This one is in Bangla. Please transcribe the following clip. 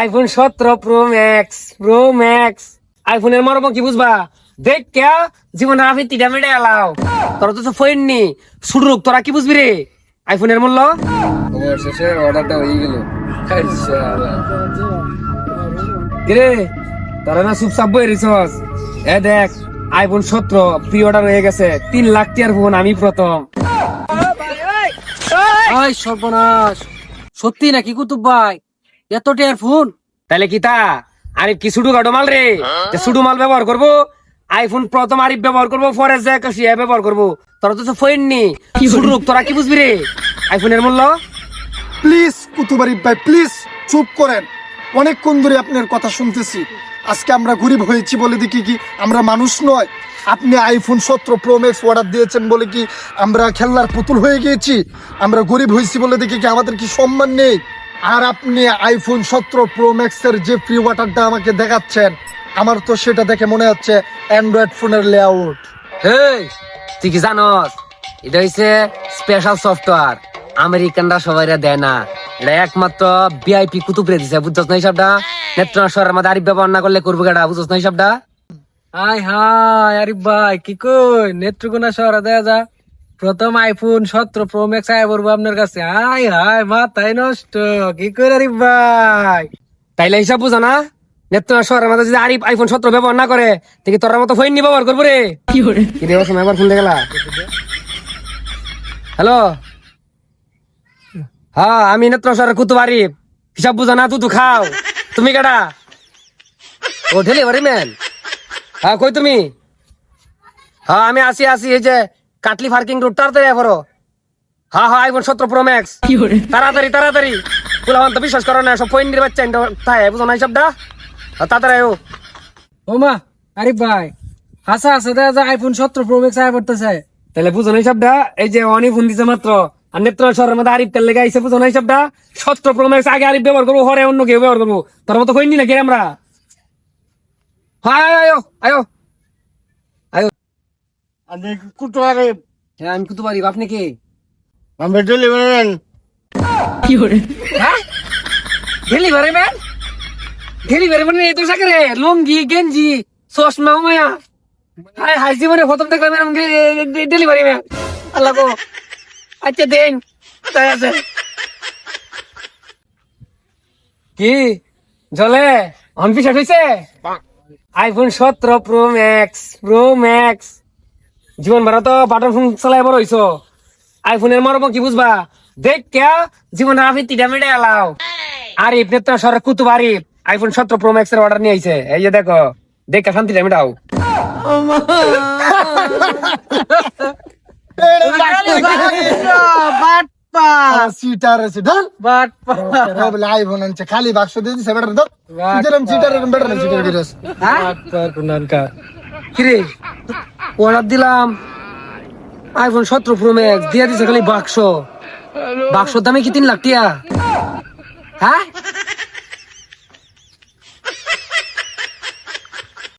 আইফোন সতেরো প্রো ম্যাক্স প্রো ম্যাক্স আইফোনের মরম কি বুঝবা? দেখ কে জীবন রাফি তিটা মেটে এলাও তোরা তো ফোন নি শুরু তোরা কি বুঝবি রে? আইফোনের মূল্য? অর্ডারটা হয়ে গেল। কিরে তোরা না চুপচাপ বই রিসস এ দেখ আইফোন সতেরো প্রি অর্ডার হয়ে গেছে। তিন লাখ টিয়ার ফোন আমি প্রথম। সর্বনাশ। সত্যি নাকি কুতুব ভাই? এত টেয়ার ফোন? তাহলে কি তা? আরিফ কি সুডু গাডো মাল রে? তে সুডু মাল ব্যবহার করব? আইফোন প্রথম আরিফ ব্যবহার করব ব্যবহার করব। তোরা তো ফোন নি। সুডু তোরা কি বুঝবি রে? আইফোনের মূল্য? প্লিজ কুতুবারি ভাই প্লিজ চুপ করেন। অনেকক্ষণ ধরে আপনার কথা শুনতেছি। আজকে আমরা গরিব হয়েছি বলে দেখি কি? আমরা মানুষ নয়। আপনি আইফোন সতেরো প্রো ম্যাক্স অর্ডার দিয়েছেন বলে কি? আমরা খেলনার পুতুল হয়ে গিয়েছি। আমরা গরিব হয়েছি বলে দেখি কি? আমাদের কি সম্মান নেই? আর আপনি আইফোন সতেরো প্রো ম্যাক্সের যে প্রি ওয়াটারটা আমাকে দেখাচ্ছেন, আমার তো সেটা দেখে মনে হচ্ছে অ্যান্ড্রয়েড ফোনের লেআউট হেই, তুই কি জানস? এটা হইছে স্পেশাল সফটওয়্যার আমেরিকানরা সবাই দেয় না। এটা একমাত্র ভিআইপি কুতুব রে দিছে, বুঝছস না হিসাবটা? নেত্রনা শহরের মধ্যে আরিফ ব্যবহার না করলে করব কেটা বুঝছস না হিসাবটা? হাই হাই, আরিফ ভাই, কি কই? নেত্রকোনা শহরে দেয়া যা। প্রথম আইফোন সতেরো প্রো ম্যাক্স আয় পড়ব আপনার কাছে। হাই হাই মাথায় নষ্ট কি করে আরে ভাই? তাইলে হিসাব বুঝা না? শহরের যদি আরিফ আইফোন সতেরো ব্যবহার না করে দেখি তোর মতো ফোন নি ব্যবহার করব রে। কি রে সময় একবার ফোন হ্যালো? হ্যাঁ আমি নেত্রনা শহরের কুতুব আরিফ। হিসাব বুঝা না তুই তো খাও। তুমি কেডা? ও ডেলিভারি ম্যান হ্যাঁ কই তুমি? হ্যাঁ আমি আসি আসি এই যে কাটলি পার্কিং রোড তাড়াতাড়ি করো হা হ্যাঁ আইফোন সতেরো প্রো ম্যাক্স তাড়াতাড়ি তাড়াতাড়ি। বললাম তো বিশ্বাস করো না সব পয়েন্টের বাচ্চা তাই বুঝো না সবটা তাড়াতাড়ি আয়ো। ও মা আরে ভাই হাসা হাসা দেয়া যা আইফোন সতেরো প্রো ম্যাক্স আয় পড়তেছে তাহলে বুঝো না সবটা এই যে অনেক ফোন দিছে মাত্র আর নেত্র শহরের মধ্যে আরিফ তেল লেগে আইসে বুঝো না সবটা সতেরো প্রো ম্যাক্স আগে আরিফ ব্যবহার করব হরে অন্য কেউ ব্যবহার করব তোর মতো কইনি নাকি আমরা? হ্যাঁ আয়ো আয়ো। কুতুবারি হ্যাঁ আমি কুতু পারি আপনি কি আমি ডেলিভারি ম্যান হ্যাঁ? Delivery man? ডেলিভারি মানে এই তো সাকরে লুঙ্গি গেঞ্জি চশমা মায়া হাই হাই জীবনে প্রথম দেখলাম এরকম ডেলিভারি ম্যান। আল্লাহ গো। আচ্ছা দেন। তাই আছে? কি? জলে? অন পিছাট হয়েছে আইফোন সতেরো প্রো ম্যাক্স প্রো ম্যাক্স জীবন ভাড়া তো বাটন ফোন চালাই বড় হইছো আইফোনের মরম কি বুঝবা দেখ কে জীবন রাফি তিটা মেটে এলাও। আরিফ নেত্র সর কুতুব আরিফ আইফোন সতেরো প্রো ম্যাক্স এর অর্ডার নিয়ে আইছে এই যে দেখো দেখে শান্তিটা মেটাও। খালি বাক্স দিয়ে দিছে বেটার দাও সিটার সিটার বেটার না কিরে অর্ডার দিলাম। আইফোন সতেরো প্রো ম্যাক্স দিয়ে দিছে খালি বাক্স। বাক্সর দামে কি তিন লাখ টিয়া? হ্যাঁ?